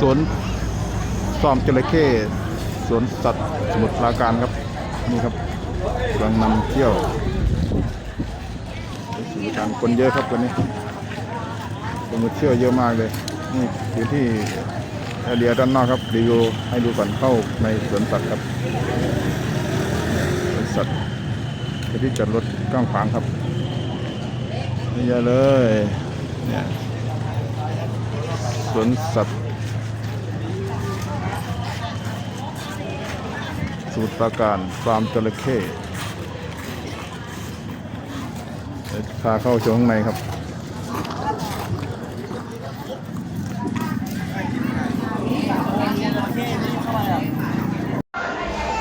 สวนซ่อมจระเข้สวนสัตว์สมุทรปราการครับ นี่ครับกำลังนำเที่ยวสมุทรปราการคนเยอะครับวันนี้คนมาเที่ยวเยอะมากเลย นี่คือที่แอเรียด้านนอกครับรีวิวให้ดูก่อนเข้าในสวนสัตว์ครับสวนสัตว์ที่จอดรถก้างขวางครับนี่เยอะเลยเนี่ยสวนสัตว์ สูตรประการฟาร์มจระเข้พาเข้าชมข้างในครับ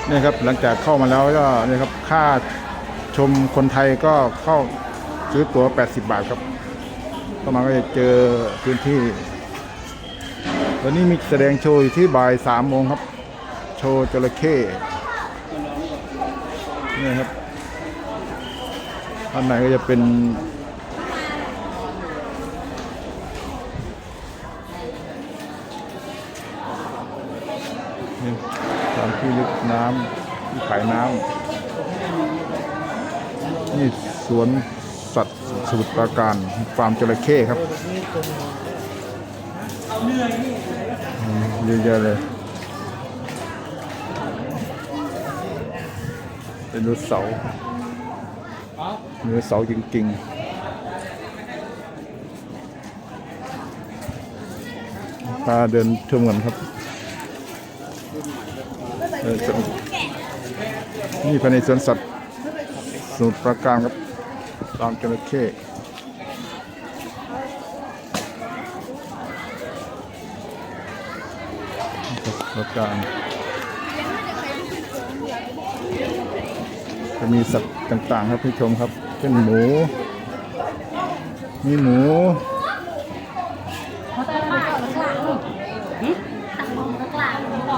นี่ครับหลังจากเข้ามาแล้วก็เนี่ยครับค่าชมคนไทยก็เข้าซื้อตั๋ว 80 บาทครับเข้ามาก็จะเจอพื้นที่วันนี้มีแสดงโชว์อยู่ที่บ่ายสามโมงครับ โชว์จระเข้ นี่ครับอันไหนก็จะเป็นนี่ตามที่ลึกน้ำที่ขายน้ำนี่สวนสัตว์สมุทรปราการฟาร์มจระเข้ครับเยอะแยะเลย เป็นรถเสาเนื้อเสาร์จริงๆพาเดินชมกันครับนี่ภายในสวนสัตว์สมุทรปราการครับตามจระเข้ปราการ จะ มีสัตว์ต่างๆ ครับพี่ชมครับ เช่นหมู มีหมู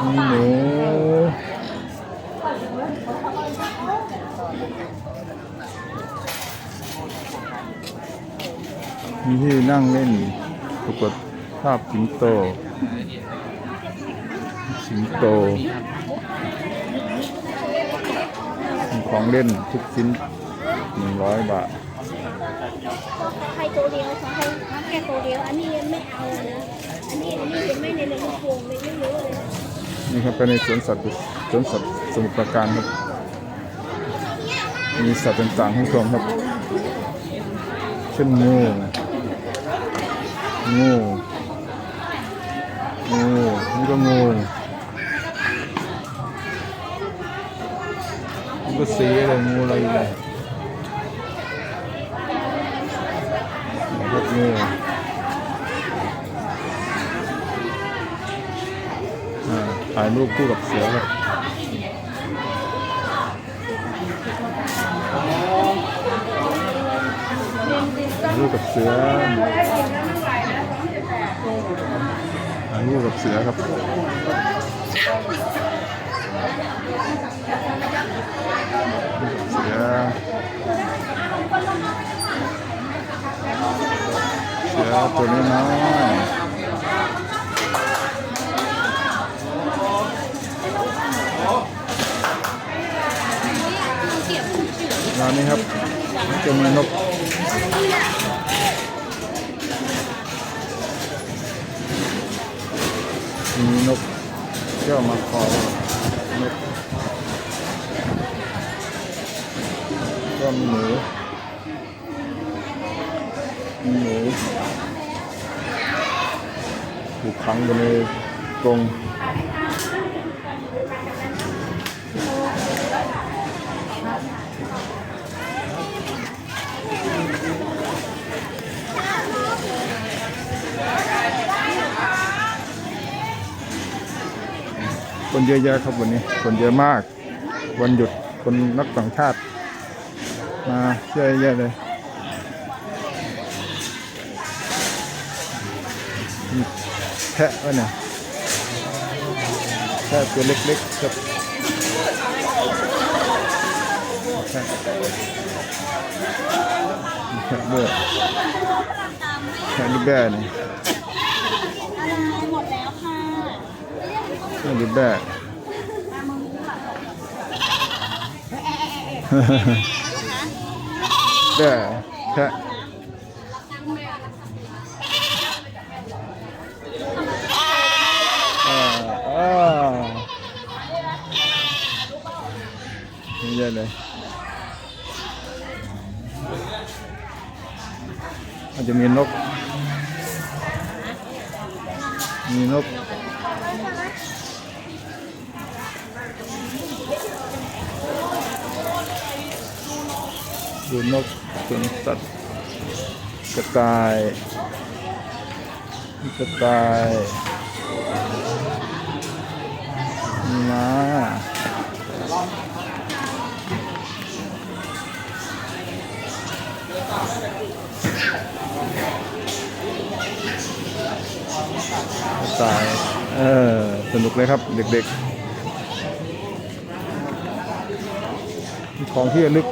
มีหมูมีที่นั่งเล่นปรากฏภาพสิงโตสิงโต มี ของเล่นทุกชิ้นหนึ่งร้อยบาทใครตัวเดียวขอให้แค่ตัวเดียว อันนี้ยังไม่เอานะอันนี้อันนี้ยังไม่ในในลูกโป่งเลยไม่เยอะเลยนี่ครับไปในสวนสัตว์สวนสัตว์สมุทรปราการครับมีสัตว์ต่างๆให้ชมครับ เช่นงูงูงูนี่ก็งู ก็สีอะไรงูอะไรเนี่ยพวกงูอ่าถ่ายรูปคู่กับเสือครับรูปกับเสือรูปกับเสือครับ เสือเสือตัวนี้น้อยงานนี้ครับจะมีนกมีนกแก้วมาคอ มีหมูมีหมูถูกขังอยู่ในกรงคนเยอะแยะครับวันนี้ คนเยอะมาก วันหยุดคนนักต่างชาติ มาเยอะแยะเลย มีแพะวะเนี่ยแพะตัวเล็กๆครับแพะมีแพะด้วยแพะนี่แบ่เนี่ยหมดแล้วค่ะนี่ดิแบ่แบ่แพะอ่าอ่านี่ ได้เลยอาจจะมีนก มีนก ดูนกสวนสัตว์กระต่ายกระต่ายม้าระต่าย เออ สนุกเลยครับเด็กๆ ของที่ระลึก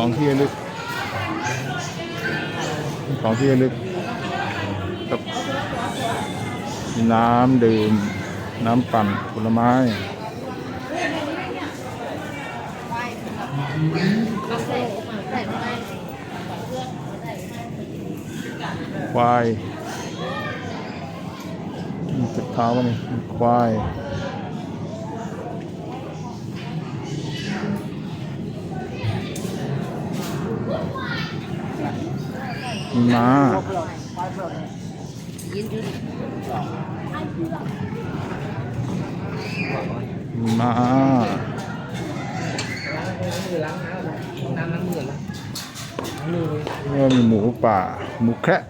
ของที่ระลึกของที่ระลึกกับน้ำดื่ม น้ำปั่นผลไม้ควายมีจุดเท้าวะนี่ควาย มีม้ามีม้าน้ำล้างน้ำล้างมือล้างมือแล้วก็มีหมูป่า หมูแคะ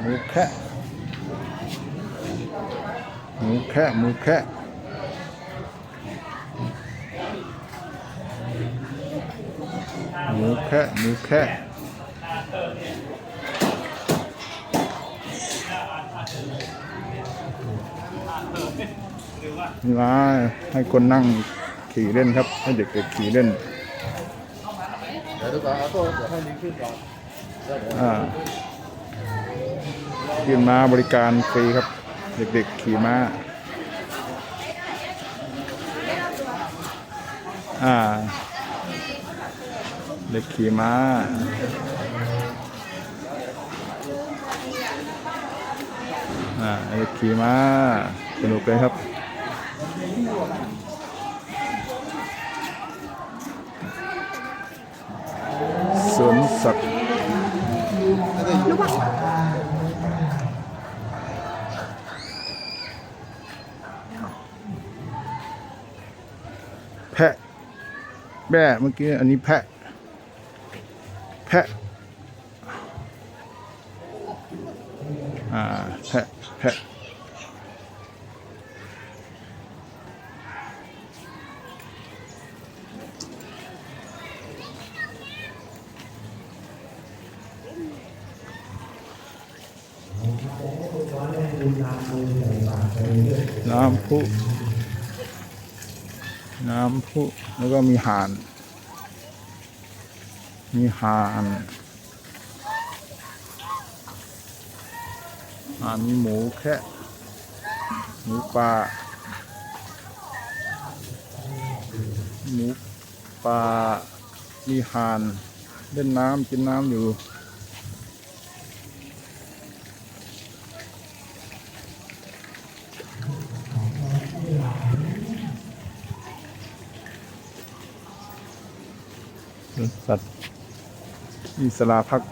หมูแคะหมูแคะหมูแคะ มูแคะหมูแคะมีม้าให้คนนั่งขี่เล่นครับ ให้เด็กๆขี่เล่นเดี๋ยวดูก่อนเอาตัวเดี๋ยวให้ลิงขึ้นก่อนอ่ายื่นม้าบริการฟรีครับ เด็กๆขี่ม้าอ่า เด็กขี่ม้าอ่าเด็กขี่ม้าสนุกเลยครับสวนสัตว์แพะแบ่เมื่อกี้อันนี้แพะ อ่าแพะแพะน้ำพุ น้ำพุ แล้วก็มีห่าน มีห่านอ่ามีหมูแคะหมูป่าหมูป่ามีห่านเล่นน้ำกินน้ำอยู่สัตว์ อิสลาพัก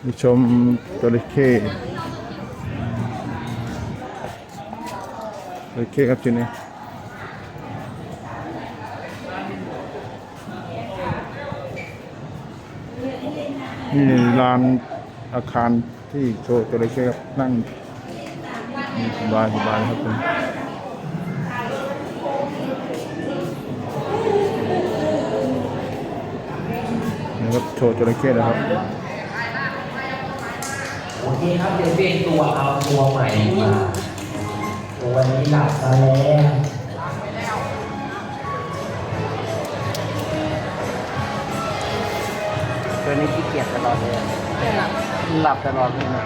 ไปชมจระเข้จระเข้ครับทีนี้นี่ลานอาคารที่โชว์จระเข้ครับนั่ง สบายสบายครับผมนี่ครับโชว์จระเข้นะครับ โอเคครับเดี๋ยวเปลี่ยนตัวเอาตัวใหม่มาตัววันนี้หลับซะแล้วตัวนี้ขี้เกียจตลอดเลยหลับตลอดเลยนะ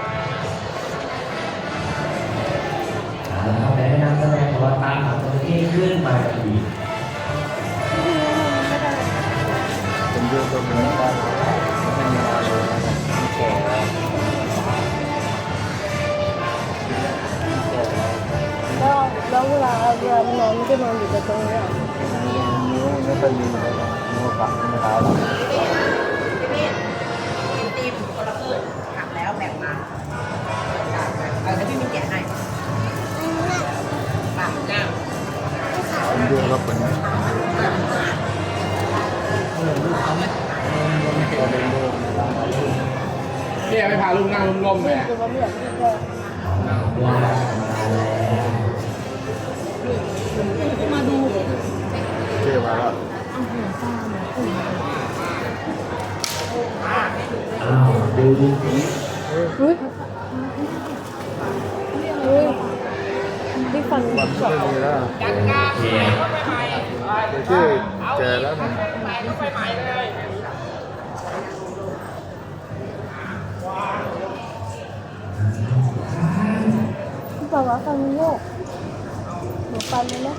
เอาละครับและนักแสดงของเราตามหาตัวที่ขึ้นมาอีกคนเยอะครับวันนี้ไม่มีนอนเลยนะแก่แล้วแก่แล้วแล้วแล้วเวลาเวลานอนก็นอนอยู่แต่ตรงเนี้ยนิ้วไม่ค่อยมีเลยนะนิ้วฝังนิ้วเท้าแล้วตีมคนละครึ่งหักแล้วแบ่งมาเออเดี๋ยวพี่มีแกะให้ปากหน้า คนเยอะครับวันนี้เนี่ยไปพาลูกนั่งล้มๆเลยคือว่าไม่อยากที่จะมาแล้วเชื่อมาแล้วอ้าวดูดิเฮ้ย ที่ฟันวันไม่ได้มีแล้วโอเคเดี๋ยวชื่อแกแล้วนะที่ฟันว่าฟันโยกหนูฟันเลยนะ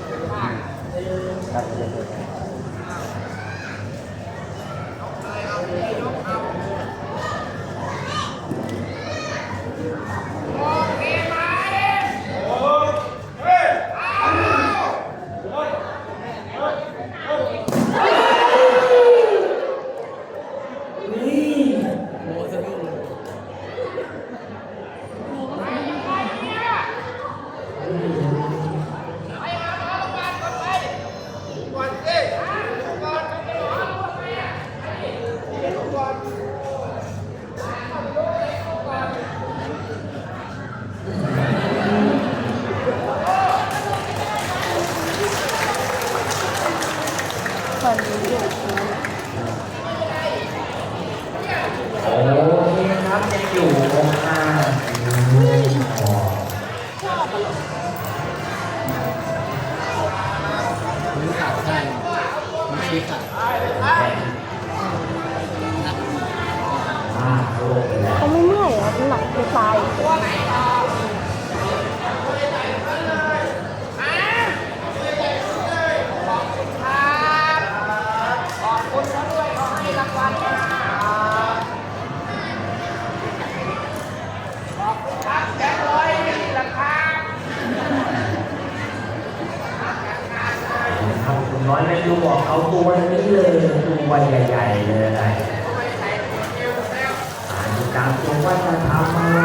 ครับคุณน้อยไม่รู้บอกเขาตัวนี้เลยตัวใหญ่ๆเลยอะอ่าดูการตัวว่าจะทำอะไร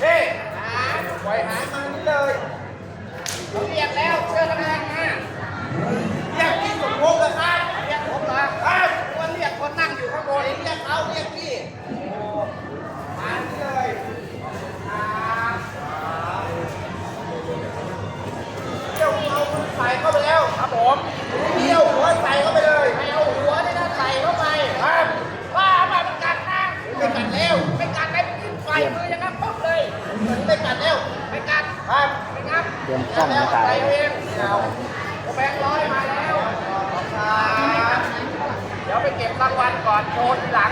เฮ้หาปล่อยหางมานี่เลยเราเรียกแล้วเชื่อกันนะฮะเรียกพี่สมพงษ์เลยครับเรียกผมเหรอครับว่าเรียกคนนั่งอยู่ข้างบนเรียกเขาเรียกพี่มานี่เลยครับเดี่ยวเอามือใส่เข้าไปแล้วครับผมเดี่ยวหัวใส่เข้าไปเลยไม่เอาหัวนี่นะใส่เข้าไปครับว่ามามันกัดนะไม่กัดแล้วไม่กัดแล้วกินไฟมืออย่างนั้นปุ๊บเลยไม่กัดแล้วไม่กัดครับไม่งับ เตรียมกล้องมาถ่าย ใส่เองเอาแบงค์ร้อยมาแล้วครับเดี๋ยวไปเก็บรางวัลก่อนโชว์ทีหลัง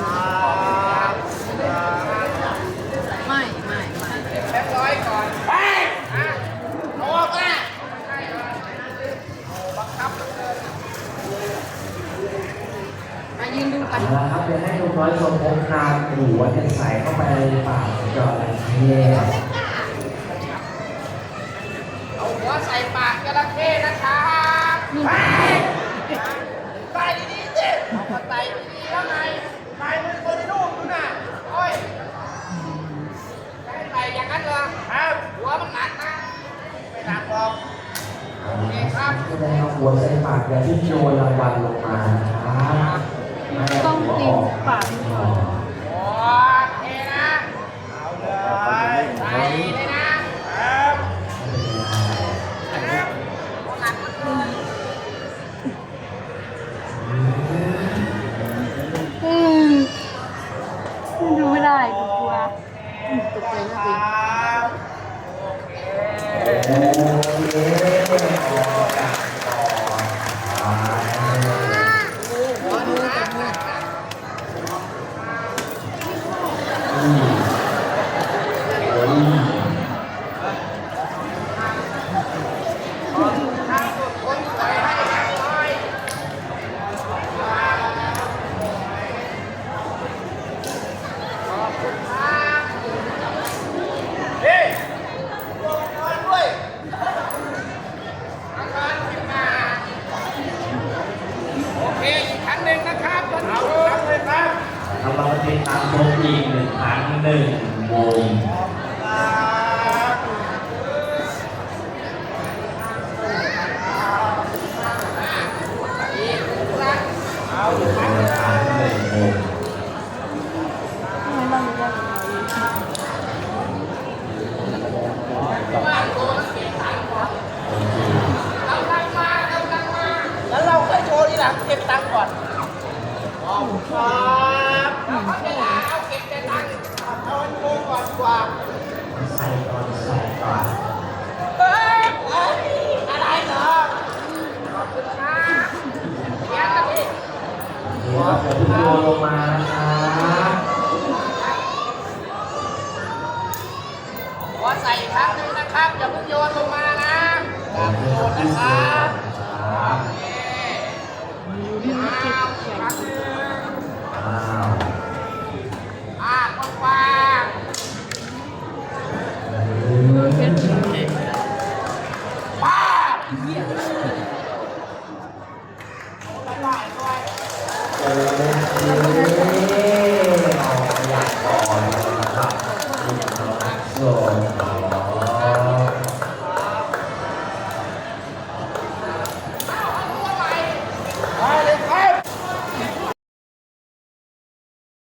ครับไม่ไม่ไม่เก็บแบงค์ร้อยก่อนไปอะเอาออกมาใช่เหรอโอ้บังคับเหลือเกินมายืนดูกัน เอาละครับเดี๋ยวให้ลูกน้อยชมพงครามหัวจะใส่เข้าไปในปากจ เข้ครับเอาหัวใส่ปากจระเข้นะครับไปไปดีๆสิเอามาใส่ดีๆแล้วไงใส่มือคนในรูปดูน่ะโอ้ยจะให้ใส่อย่างนั้นเหรอครับหัวมันหนักนะไม่หนักหรอกโอเคครับแสดงว่าหัวใส่ปากอย่าที่โยนรางวัลลงมานะครับต้องตีออกปากก่อน É. มาติดตามชมอีกหนึ่งครั้งหนึ่งวงเอาอยู่ครับหนักหนึ่งวงเอาตังมาเอาตังมาแล้วเราค่อยโชว์ทีหลังเก็บตังค์ก่อนอบคุณครับเอ ว่าใส่ก่อนใส่ก่อนเฮ้ยอะไรเหรอขอบคุณค่ะยังนะพี่เดี๋ยวผมโยนลงมานะคะขอใส่ครั้งหนึ่งนะครับอย่าเพิ่งโยนลงมานะโยนนะครับนี่